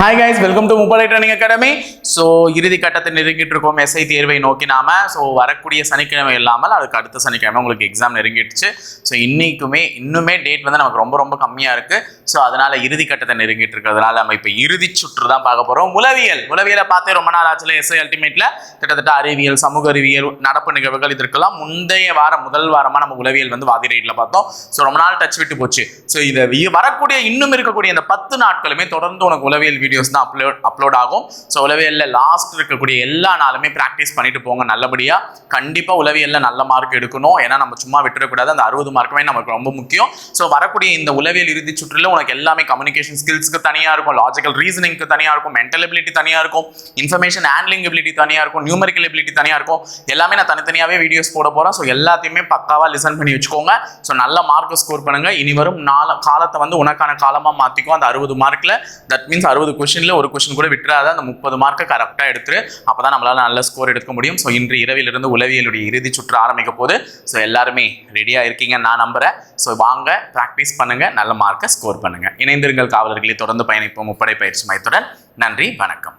Hi guys welcome to முப்படை training academy so இறுதி கட்டத்தை நெருங்கிட்டு இருக்கோம். எஸ்ஐ தேர்வை நோக்கி நாம. ஸோ வரக்கூடிய சனிக்கிழமை இல்லாமல் அதுக்கு அடுத்த சனிக்கிழமை உங்களுக்கு எக்ஸாம் நெருங்கிடுச்சு. ஸோ இன்னைக்குமே இன்னுமே டேட் வந்து நமக்கு ரொம்ப ரொம்ப கம்மியாக இருக்கு. ஸோ அதனால இறுதி கட்டத்தை நெருங்கிட்டு இருக்கிறதுனால நம்ம இப்போ இறுதி சுற்று தான் பார்க்க போகிறோம் உளவியல். உளவியலை பார்த்தே ரொம்ப நாள் ஆச்சுல எஸ்ஐ அல்டிமேட்ல கிட்டத்தட்ட அறிவியல் சமூக அறிவியல் நடப்பு நிகழ்வுகள் இதற்கெல்லாம் முந்தைய வாரம் முதல் வாரமாக நம்ம உளவியல் வந்து வாதி ரேட்டில் பார்த்தோம். ஸோ ரொம்ப நாள் டச் விட்டு போச்சு. ஸோ இதை வரக்கூடிய இன்னும் இருக்கக்கூடிய இந்த பத்து நாட்களுமே தொடர்ந்து உனக்கு உளவியல் வீடியோஸ் தான் அப்லோட் அப்லோட் ஆகும். ஸோ உளவியலில் லாஸ்ட் இருக்கக்கூடிய எல்லா நாளுமே ப்ராக்டிஸ் பண்ணிட்டு போங்க நல்லபடியாக கண்டிப்பாக உளவியலில் நல்ல மார்க் எடுக்கணும். ஏன்னா நம்ம சும்மா விட்டுறக்கூடாது. அந்த அறுபது மார்க்குமே நமக்கு ரொம்ப முக்கியம். ஸோ வரக்கூடிய இந்த உளவியல் இறுதி சுற்றில் உனக்கு எல்லாமே கம்யூனிகேஷன் ஸ்கில்ஸ்க்கு தனியாக இருக்கும். லாஜிக்கல் ரீசனிங்க்கு தனியாக இருக்கும். மென்டல் எபிலிட்டி தனியாக இருக்கும். இன்ஃபர்மேஷன் ஹேண்ட்லிங் எபிலிட்டி தனியாக இருக்கும். நியூமரிக்கல் எபிலிட்டி தனியாக இருக்கும். எல்லாமே நான் தனித்தனியாகவே வீடியோஸ் போட போகிறேன் ஸோ எல்லாத்தையுமே பக்காவாக லிசன் பண்ணி வச்சுக்கோங்க. ஸோ நல்ல மார்க்கை ஸ்கோர் பண்ணுங்கள் இனி வரும் நாள காலத்தை வந்து உனக்கான காலமாக மாற்றிக்கும் அந்த அறுபது மார்க்கில் தட் மீன்ஸ் அறுபது கொஷினில் ஒரு கொஷின் கூட விட்டுறாத அந்த முப்பது மார்க்கை கரெக்டாக எடுத்துரு. அப்போ தான் நம்மளால் நல்ல ஸ்கோர் எடுக்க முடியும். ஸோ இன்று இரவிலிருந்து உளவியலுடைய இறுதி சுற்று ஆரம்பிக்க போது ஸோ எல்லாருமே ரெடியாக இருக்கீங்க நான் நம்புகிறேன் ஸோ வாங்க ப்ராக்டிஸ் பண்ணுங்கள் நல்ல மார்க்கை ஸ்கோர் பண்ணுங்கள் இணைந்திருங்கள் காவலர்களை தொடர்ந்து பயணிப்போம். முப்படை பயிற்சி மையத்துடன். நன்றி வணக்கம்.